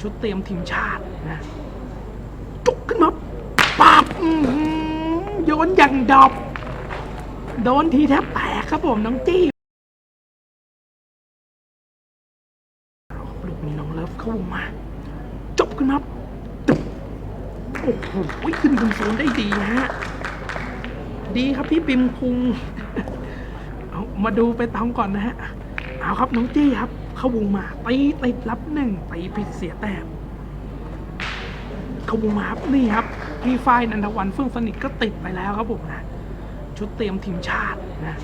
ชุดเตรียมทีมชาตินะจุกขึ้นมาปั๊บย้อหือโยนอย่างดอบ โดนทีแทบแตกครับผมน้องจี้ลูกนี้น้องเลิฟเข้ามา จบขึ้นมาตึบโอ้โหขึ้นบนโซนได้ดีนะฮะ ดีครับพี่ปิมคุง เอามาดูไปตามก่อนนะฮะ เอาครับน้องจี้ครับ เข้าวงมาตีติดรับหนึ่งตีผิดเสียแต้มเข้าวงมาครับนี่ครับ พี่ฝ้ายนันทวันเฟื่องสนิทก็ติดไปแล้วครับผมนะชุดเตรียมทีมชาตินะ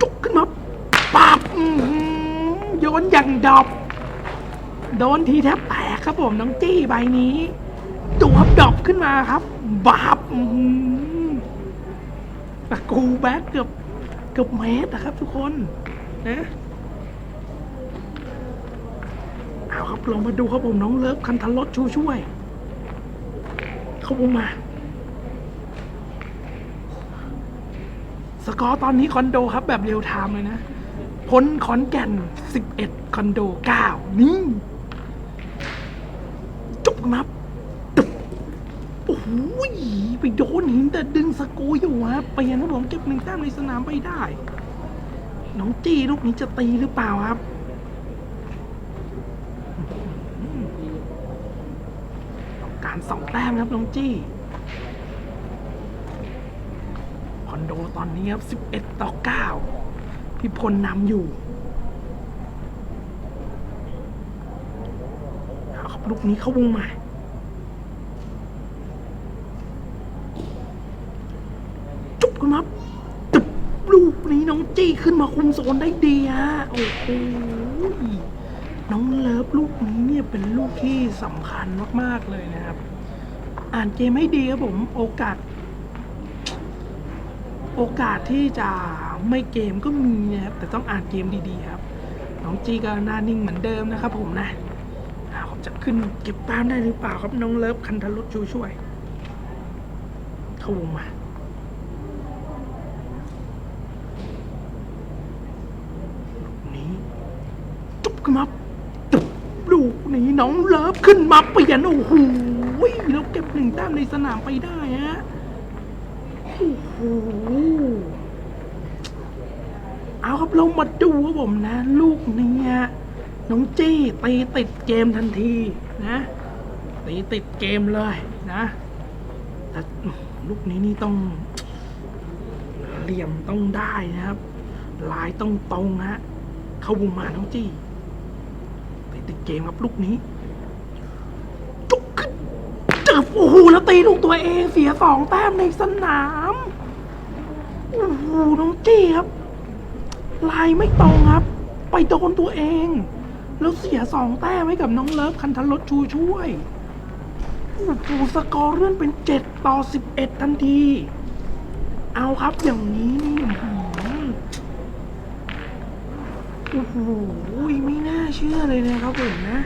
จุกขึ้นมาปับย้อหือโยนอย่างดอบโดนทีแทบแตกครับผมน้องจี้ใบนี้ดูครับดอบขึ้นมาครับบาบตะกูแบ็กเกือบเกือบเมตรนะครับทุกคน นะเอาครับลองมาดูครับผมน้องเลิฟคันทันรถชูช่วย เขาวงมา สกอร์ตอนนี้คอนโดครับแบบเรียลไทม์เลยนะพ้นขอนแก่น 11 คอนโด 9 นี่จบครับโอ้โหไปโดนหินแต่ดึงสกอร์อยู่ฮะเปลี่ยนครับผมเก็บหนึ่งแต้มในสนามไปได้ น้องจี้ลูกนี้จะตีหรือเปล่าครับ ต้องการสองแต้มครับน้องจี้ คอนโดตอนนี้ครับ 11 ต่อ 9 พี่พลนำอยู่เอครับลูกนี้เข้าวงมาจุบกันมาตึบ ลูกนี้น้องจี้ขึ้นมาคุมโซนได้ดีฮะโอ้โหน้องเลิฟลูกนี้เนี่ยเป็นลูกที่สำคัญมากๆเลยนะครับ อ่านเกมให้ดีครับผมโอกาส โอกาสที่จะไม่เกมก็มีนะครับแต่ต้องอ่านเกมดีๆครับ น้องจีก็หน้านิ่งเหมือนเดิมนะครับผมนะอ่าผมจะขึ้นเก็บแต้มได้หรือเปล่าครับน้องเลิฟคันทรุดชูช่วยเข้าวงมา ลูกนี้จุบ ขึ้นมาตึบลูกนี้น้องเลิฟขึ้นมาเปลี่ยนโอ้โหแล้วเก็บหนึ่งแต้มในสนามไปได้ฮะโอ้โหเอาครับเรามาดูครับผมนะ ลูกเนี้ยน้องจี้ตีติดเกมทันทีนะตีติดเกมเลยนะแต่ลูกนี้นี่ต้องเหลี่ยมต้องได้นะครับ ลายต้องตรงฮะเข้าวงมาน้องจี้ ตีติดเกมครับลูกนี้จุกขึ้นจับโอ้โหแล้วตีลูกตัวเองเสียสองแต้มในสนามโอ้โหน้องจี้ครับลายไม่ตรงครับ ไปโดนตัวเอง แล้วเสียสองแต้มให้กับน้องเลิฟคันทันรถชูช่วยโอ้โหสกอร์เลื่อนเป็นเจ็ดต่อสิบเอ็ดทันที เอาครับอย่างนี้นี่ โอ้โหไม่น่าเชื่อเลยนะครับผมนะ